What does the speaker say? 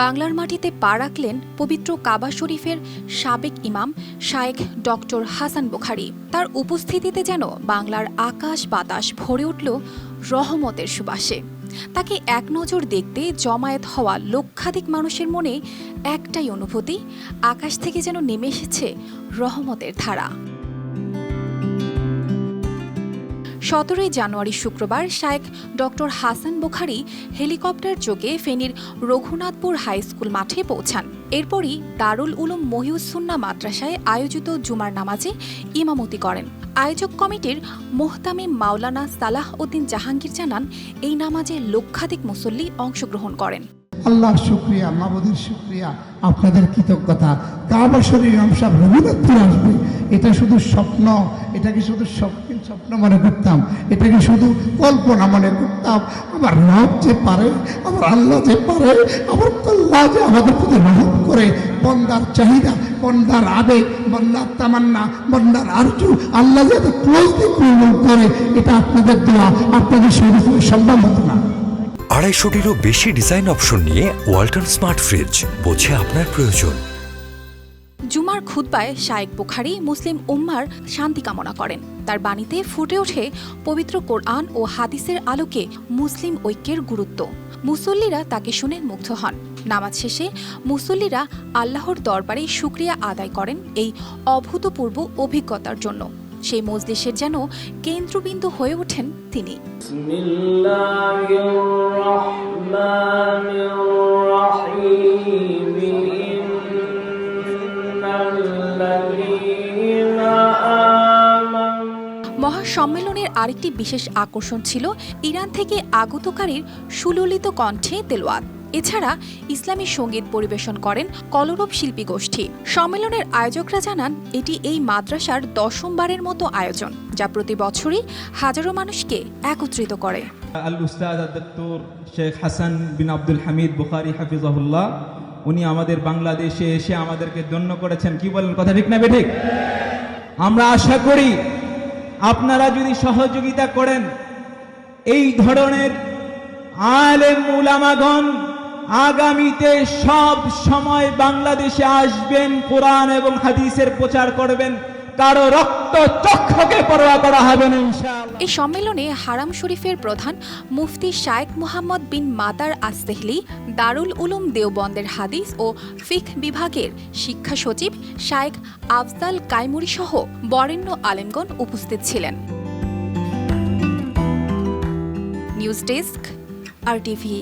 বাংলার মাটিতে পা রাখলেন পবিত্র কাবা শরীফের সাবেক ইমাম শায়েখ ডক্টর হাসান বুখারি। তার উপস্থিতিতে যেন বাংলার আকাশ বাতাস ভরে উঠল রহমতের সুবাসে। তাকে এক নজর দেখতে জমায়েত হওয়া লক্ষাধিক মানুষের মনে একটাই অনুভূতি, আকাশ থেকে যেন নেমে এসেছে রহমতের ধারা। সতেরোই জানুয়ারি শুক্রবার শায়েখ ডক্টর হাসান বুখারি হেলিকপ্টার যোগে ফেনীর রঘুনাথপুর হাই স্কুল মাঠে পৌঁছান। এরপরই দারুল উলুম মহিউসুন্না মাদ্রাসায় আয়োজিত জুমার নামাজে ইমামতি করেন। আয়োজক কমিটির মোহতামিম মাওলানা সালাহ উদ্দিন জাহাঙ্গীর জানান, এই নামাজে লক্ষাধিক মুসল্লি অংশগ্রহণ করেন। আল্লাহর শুক্রিয়া, মাবুদের শুক্রিয়া, আপনাদের কৃতজ্ঞতা। কাবা শরীর আমসাব রঘুনাথপুর আসবে। এটা শুধু স্বপ্ন এটাকে শুধু স্বপ্ন স্বপ্ন মনে করতাম? এটাকে শুধু কল্পনা মনে করতাম? আমার রব যে পারে, আমার আল্লাহ যে পারে, আমার আল্লাহ যে আমাদের প্রতি রহম করে, বন্দার চাহিদা, বন্দার আবেগ, বন্দার তামান্না, বন্দার আরজু, আল্লাহ যাতে ক্লোজলি করে, এটা আপনাদের দোয়া। আপনাদের শরীর সম্ভব হতো না। আড়াইশোটিরও বেশি ডিজাইন অপশন নিয়ে ওয়ালটন স্মার্ট ফ্রিজ বোঝে আপনার প্রয়োজন। জুমার খুতবায় শায়েক বুখারি মুসলিম উম্মার শান্তি কামনা করেন। তার বাণীতে ফুটে ওঠে পবিত্র কোরআন ও হাদিসের আলোকে মুসলিম ঐক্যের গুরুত্ব। মুসল্লিরা তাকে শুনে মুগ্ধ হন। নামাজ শেষে মুসল্লিরা আল্লাহর দরবারে শুক্রিয়া আদায় করেন এই অভূতপূর্ব অভিজ্ঞতার জন্য। সেই মজলিসের যেন কেন্দ্রবিন্দু হয়ে ওঠেন তিনি। মহাসম্মেলনের আরেকটি বিশেষ আকর্ষণ ছিল ইরান থেকে আগতকারীর সুললিত কণ্ঠে তেলোয়াত এছাড়া ইসলামী সংগীত পরিবেশন করেন কলরব শিল্পী গোষ্ঠী। সম্মেলনের আয়োজকরা জানান, এটি এই মাদ্রাসার দশমবারের মতো আয়োজন, যা প্রতি বছরই হাজারো মানুষকে একত্রিত করে। আল-উস্তাদ আদ-দক্তর শেখ হাসান বিন আব্দুল হামিদ বুখারি হাফিজাহুল্লাহ উনি আমাদের বাংলাদেশে এসে আমাদেরকে ধন্য করেছেন। কি বলেন, কথা ঠিক না বেঠিক আমরা আশা করি আপনারা যদি সহযোগিতা করেন, এই ধরনের আলেম উলামাগণ আগামীতে সব সময় বাংলাদেশে আসবেন, কোরআন এবং হাদিসের প্রচার করবেন। কারও রক্ত চক্ষকে পরোয়া করা হবে না এই সম্মেলনে হারাম শরীফের প্রধান মুফতি শায়েক মোহাম্মদ বিন মাতার আসতেহলি দারুল উলুম দেওবন্দের হাদিস ও ফিক বিভাগের শিক্ষা সচিব শায়েক আফজাল কাইমুরি সহ বরেণ্য আলেমগণ উপস্থিত ছিলেন। নিউজ ডেস্ক, আর টিভি